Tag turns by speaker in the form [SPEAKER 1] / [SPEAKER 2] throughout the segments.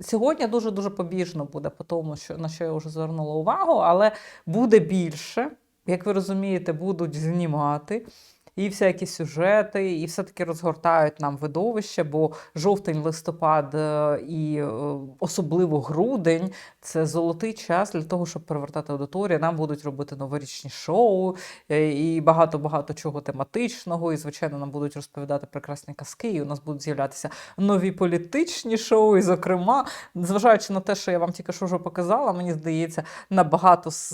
[SPEAKER 1] Сьогодні дуже дуже побіжно буде по тому, що на що я вже звернула увагу, але буде більше. Як ви розумієте, будуть знімати і всякі сюжети, і все-таки розгортають нам видовище, бо жовтень, листопад е, і е, особливо грудень це золотий час для того, щоб привертати аудиторію. Нам будуть робити новорічні шоу е, і багато-багато чого тематичного. І, звичайно, нам будуть розповідати прекрасні казки. І у нас будуть з'являтися нові політичні шоу. І, зокрема, зважаючи на те, що я вам тільки що вже показала, мені здається, на багато з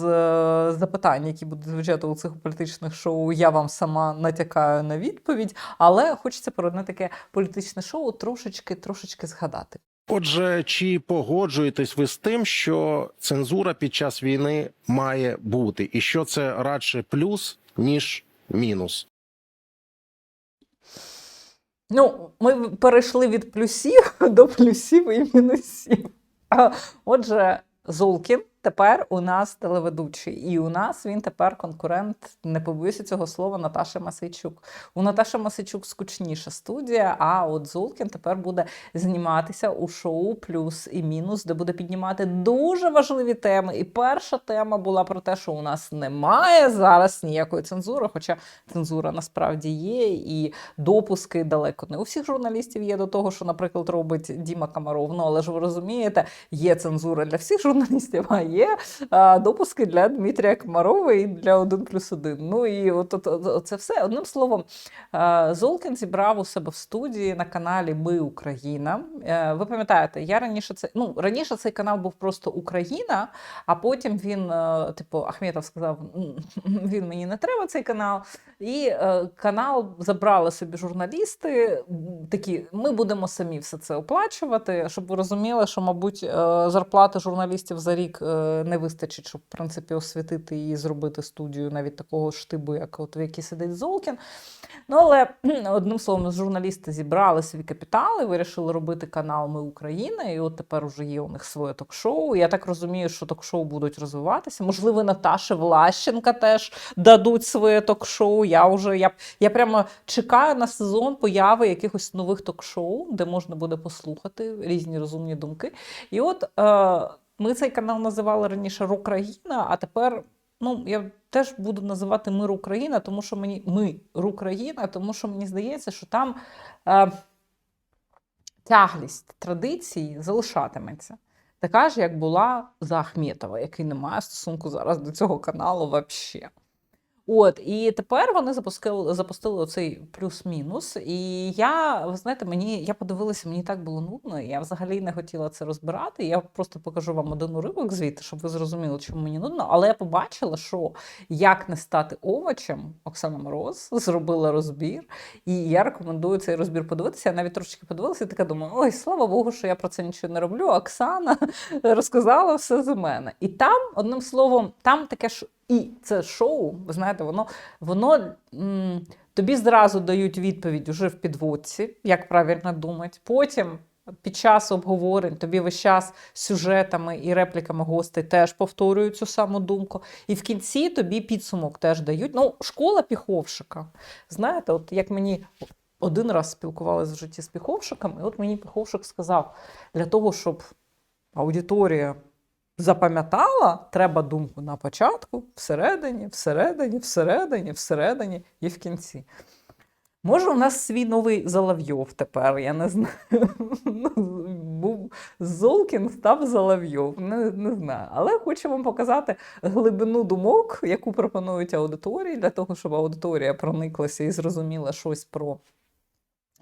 [SPEAKER 1] запитань, які будуть звучати у цих політичних шоу, я вам сама натякаю на відповідь. Але хочеться про одне таке політичне шоу трошечки трошечки згадати.
[SPEAKER 2] Отже, чи погоджуєтесь ви з тим, що цензура під час війни має бути, і що це радше плюс ніж мінус?
[SPEAKER 1] Ну, ми перейшли від плюсів до плюсів і мінусів. Отже, Золкін тепер у нас телеведучий, і у нас він тепер конкурент, не побоюся цього слова, Наташі Масейчук. У Наташі Масейчук скучніша студія, а от Золкін тепер буде зніматися у шоу Плюс і мінус, де буде піднімати дуже важливі теми. І перша тема була про те, що у нас немає зараз ніякої цензури, хоча цензура насправді є, і допуски далеко не у всіх журналістів є до того, що, наприклад, робить Діма Камаров. Ну, але ж ви розумієте, є цензура для всіх журналістів, а, допуски для Дмитрія Комарова і для 1 плюс 1. Ну і от, от, от це все. Одним словом, Золкін зібрав у себе в студії на каналі Ми Україна. Е, Ви пам'ятаєте, я раніше це ну раніше цей канал був просто Україна, а потім він, е, типу, Ахметов сказав: він мені не треба цей канал. І е, канал забрали собі журналісти. Такі, ми будемо самі все це оплачувати, щоб ви розуміли, що, мабуть, зарплати журналістів за рік не вистачить, щоб в принципі освітити і зробити студію навіть такого штибу, як от в якій сидить Золкін. Ну, але одним словом, журналісти зібрали свій капітал і вирішили робити канал Ми Україна. І от тепер уже є у них своє ток-шоу. Я так розумію, що ток-шоу будуть розвиватися. Можливо, Наташа Влащенка теж дадуть своє ток-шоу. Я вже я, я прямо чекаю на сезон появи якихось нових ток-шоу, де можна буде послухати різні розумні думки. І от е, ми цей канал називали раніше Рукраїна, а тепер. Ну, я теж буду називати Мир Україна, тому що мені ми Рукраїна, тому що мені здається, що там е, тяглість традиції залишатиметься. Така ж, як була за Ахметова, який не має стосунку зараз до цього каналу взагалі. От, і тепер вони запустили, запустили оцей плюс-мінус. І я, ви знаєте, мені я подивилася, мені так було нудно. Я взагалі не хотіла це розбирати. Я просто покажу вам один уривок звідти, щоб ви зрозуміли, чому мені нудно. Але я побачила, що як не стати овочем, Оксана Мороз зробила розбір. І я рекомендую цей розбір подивитися. Я навіть трошечки подивилася і така думаю, ой, слава Богу, що я про це нічого не роблю. Оксана розказала все за мене. І там, одним словом, там таке ж. І це шоу, ви знаєте, воно воно м, тобі зразу дають відповідь уже в підводці, як правильно думати. Потім під час обговорень тобі весь час сюжетами і репліками гостей теж повторюють цю саму думку. І в кінці тобі підсумок теж дають. Ну, школа піховшика. Знаєте, от як мені один раз спілкувалися в житті з піховшиком, і от мені піховшик сказав, для того, щоб аудиторія запам'ятала, треба думку на початку, всередині, всередині, всередині, всередині і в кінці. Може, у нас свій новий Залавйов тепер, я не знаю. Ну, Був Золкін став Залавйов, не, не знаю. Але хочу вам показати глибину думок, яку пропонують аудиторії, для того, щоб аудиторія прониклася і зрозуміла щось про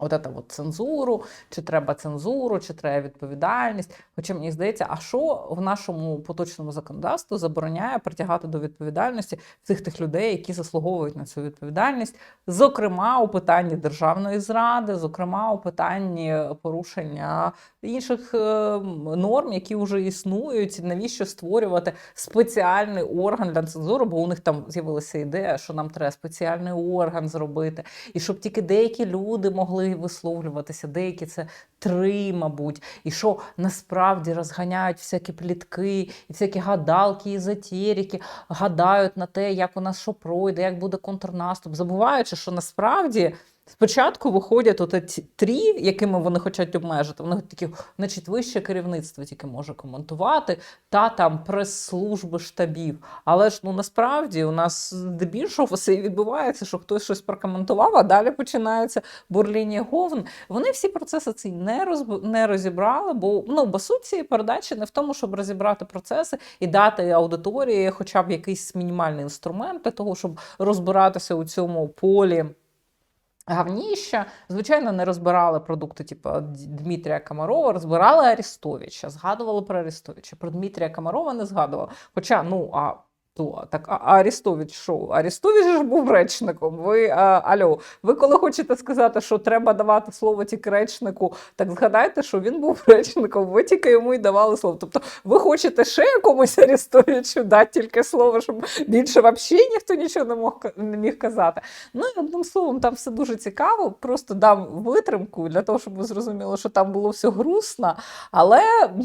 [SPEAKER 1] от це от цензуру, чи треба цензуру, чи треба відповідальність. Хоча мені здається, а що в нашому поточному законодавстві забороняє притягати до відповідальності всіх тих людей, які заслуговують на цю відповідальність, зокрема у питанні державної зради, зокрема у питанні порушення інших е, норм, які вже існують. Навіщо створювати спеціальний орган для цензури? Бо у них там з'явилася ідея, що нам треба спеціальний орган зробити, і щоб тільки деякі люди могли висловлюватися, деякі це три, мабуть, і що насправді розганяють всякі плітки, і всякі гадалки, езотерики, гадають на те, як у нас що пройде, як буде контрнаступ, забуваючи, що насправді Спочатку виходять от трі, якими вони хочуть обмежити. Вони такі, значить, вище керівництво тільки може коментувати, та там прес-служби штабів. Але ж ну насправді у нас здебільшого все відбувається, що хтось щось прокоментував, а далі починається бурління говн. Вони всі процеси ці не розб... не розібрали, бо ну бо суть передачі не в тому, щоб розібрати процеси і дати аудиторії хоча б якийсь мінімальний інструмент для того, щоб розбиратися у цьому полі. Гавніща, звичайно, не розбирали продукти, типу Дмитрія Комарова, розбирали Арістовича, згадували про Арістовича. Про Дмитрія Комарова не згадували. Хоча, ну, а то, так, а Арістович що? Арістович ж був речником. Ви, а, альо, ви коли хочете сказати, що треба давати слово тільки речнику, так згадайте, що він був речником, ви тільки йому й давали слово. Тобто ви хочете ще якомусь Арістовичу дати тільки слово, щоб більше взагалі ніхто нічого не, мог, не міг казати. Ну і одним словом, там все дуже цікаво. Просто дам витримку для того, щоб ви зрозуміли, що там було все грустно, але,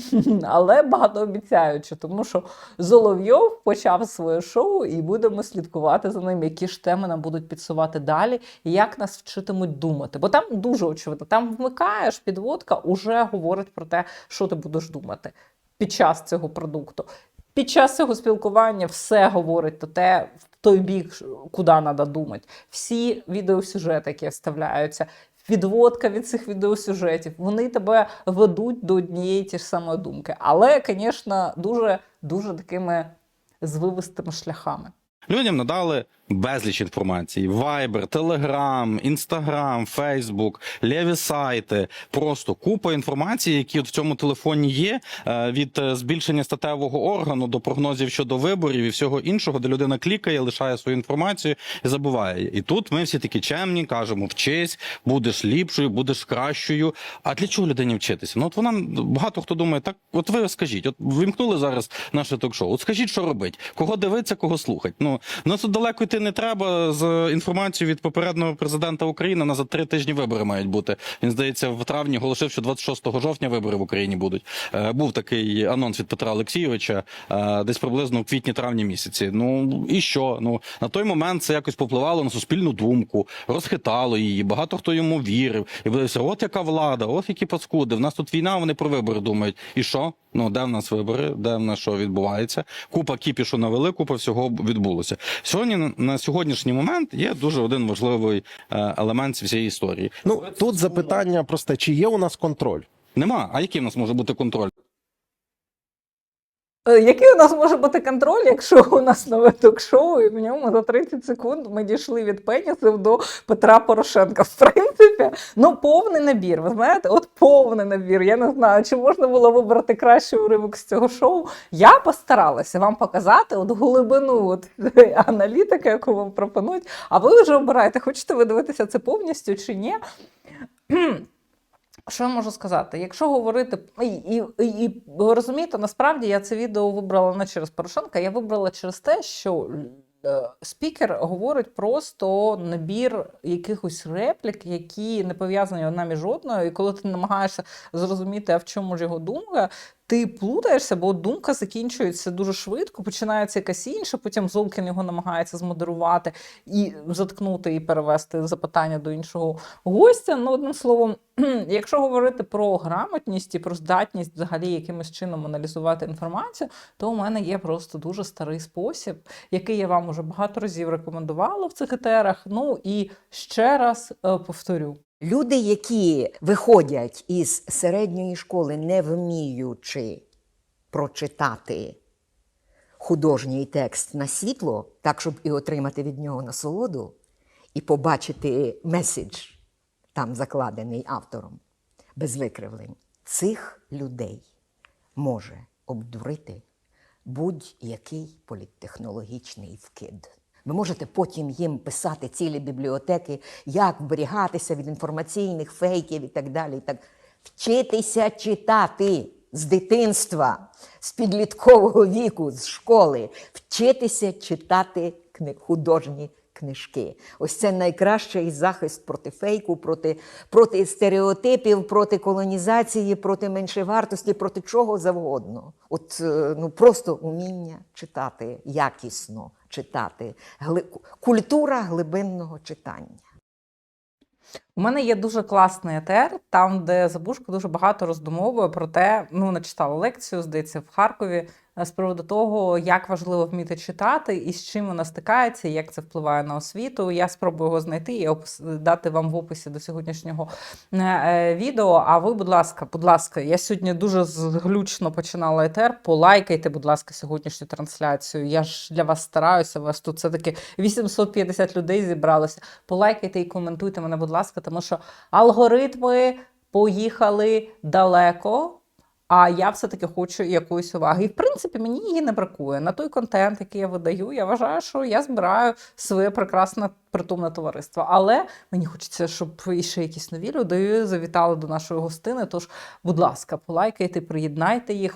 [SPEAKER 1] але багатообіцяюче, тому що Золовйов почав своє шоу, і будемо слідкувати за ним, які ж теми нам будуть підсувати далі, і як нас вчитимуть думати. Бо там дуже очевидно, там вмикаєш, підводка уже говорить про те, що ти будеш думати під час цього продукту. Під час цього спілкування все говорить то те, в той бік, куди треба думати. Всі відеосюжети, які вставляються, відводка від цих відеосюжетів, вони тебе ведуть до однієї ті ж самої думки. Але, звісно, дуже, дуже такими звивистими шляхами.
[SPEAKER 3] Людям надали безліч інформації: Viber, Telegram, Instagram, Facebook, ліві сайти. Просто купа інформації, які от в цьому телефоні є, е, від е, збільшення статевого органу до прогнозів щодо виборів і всього іншого, де людина клікає, лишає свою інформацію і забуває. І тут ми всі такі чемні, кажемо: вчись, будеш ліпшою, будеш кращою. А для чого людині вчитися? Ну от вона багато хто думає, так от ви скажіть, от вимкнули зараз наше ток-шоу. От скажіть, що робить, кого дивиться, кого слухать. Ну нас тут далеко йти не треба з інформацією від попереднього президента України. На за три тижні вибори мають бути. Він здається, в травні оголосив, що 26 жовтня вибори в Україні будуть. Е, був такий анонс від Петра Олексійовича, е, десь приблизно в квітні-травні місяці. Ну і що? Ну на той момент це якось попливало на суспільну думку, розхитало її. Багато хто йому вірив. І подивився, от яка влада, от які паскуди. В нас тут війна, вони про вибори думають. І що? Ну де в нас вибори, де в нас що відбувається? Купа кіпішу навели, купа всього відбулося. Сьогодні на сьогоднішній момент є дуже один важливий е, елемент цієї історії.
[SPEAKER 2] Ну тут запитання просте: чи є у нас контроль?
[SPEAKER 3] Нема. А який в нас може бути контроль?
[SPEAKER 1] Е, Який у нас може бути контроль, якщо у нас нове ток-шоу, і в ньому за 30 секунд ми дійшли від пенісів до Петра Порошенка? В принципі, ну повний набір. Ви знаєте, от повний набір. Я не знаю, чи можна було вибрати кращий уривок з цього шоу. Я постаралася вам показати от глибину от аналітики, яку вам пропонують. А ви вже обираєте, хочете ви дивитися це повністю чи ні. Що я можу сказати? Якщо говорити і, і, і, розумієте, насправді я це відео вибрала не через Порошенка, я вибрала через те, що е, спікер говорить просто набір якихось реплік, які не пов'язані одна між одною. І коли ти намагаєшся зрозуміти, а в чому ж його думка, ти плутаєшся, бо думка закінчується дуже швидко, починається якась інша, потім Золкін його намагається змодерувати і заткнути і перевести запитання до іншого гостя. Ну, одним словом, якщо говорити про грамотність і про здатність взагалі якимось чином аналізувати інформацію, то у мене є просто дуже старий спосіб, який я вам уже багато разів рекомендувала в цих етерах. Ну і ще раз е, повторю.
[SPEAKER 4] Люди, які виходять із середньої школи, не вміючи прочитати художній текст на світло, так, щоб і отримати від нього насолоду, і побачити меседж, там закладений автором, без викривлень, цих людей може обдурити будь-який політтехнологічний вкид. Ви можете потім їм писати цілі бібліотеки, як вберігатися від інформаційних фейків і так далі. І так. Вчитися читати з дитинства, з підліткового віку, з школи, вчитися читати художні книжки. Ось це найкращий захист проти фейку, проти, проти стереотипів, проти колонізації, проти меншовартості, проти чого завгодно. От е, ну просто уміння читати, якісно читати. Гли... Культура глибинного читання.
[SPEAKER 1] У мене є дуже класний етер, там, де Забушко дуже багато роздумовує про те, ну, вона читала лекцію, здається, в Харкові з приводу того, як важливо вміти читати і з чим вона стикається, і як це впливає на освіту. Я спробую його знайти і дати вам в описі до сьогоднішнього е, е, відео. А ви, будь ласка, будь ласка, я сьогодні дуже зглючно починала етер. Полайкайте, будь ласка, сьогоднішню трансляцію. Я ж для вас стараюся. Вас тут все таки 850 людей зібралося. Полайкайте і коментуйте мене, будь ласка, тому що алгоритми поїхали далеко. А я все-таки хочу якоїсь уваги. І в принципі мені її не бракує. На той контент, який я видаю, я вважаю, що я збираю своє прекрасне притомне товариство. Але мені хочеться, щоб іще якісь нові люди завітали до нашої гостини. Тож, будь ласка, полайкайте, приєднайте їх.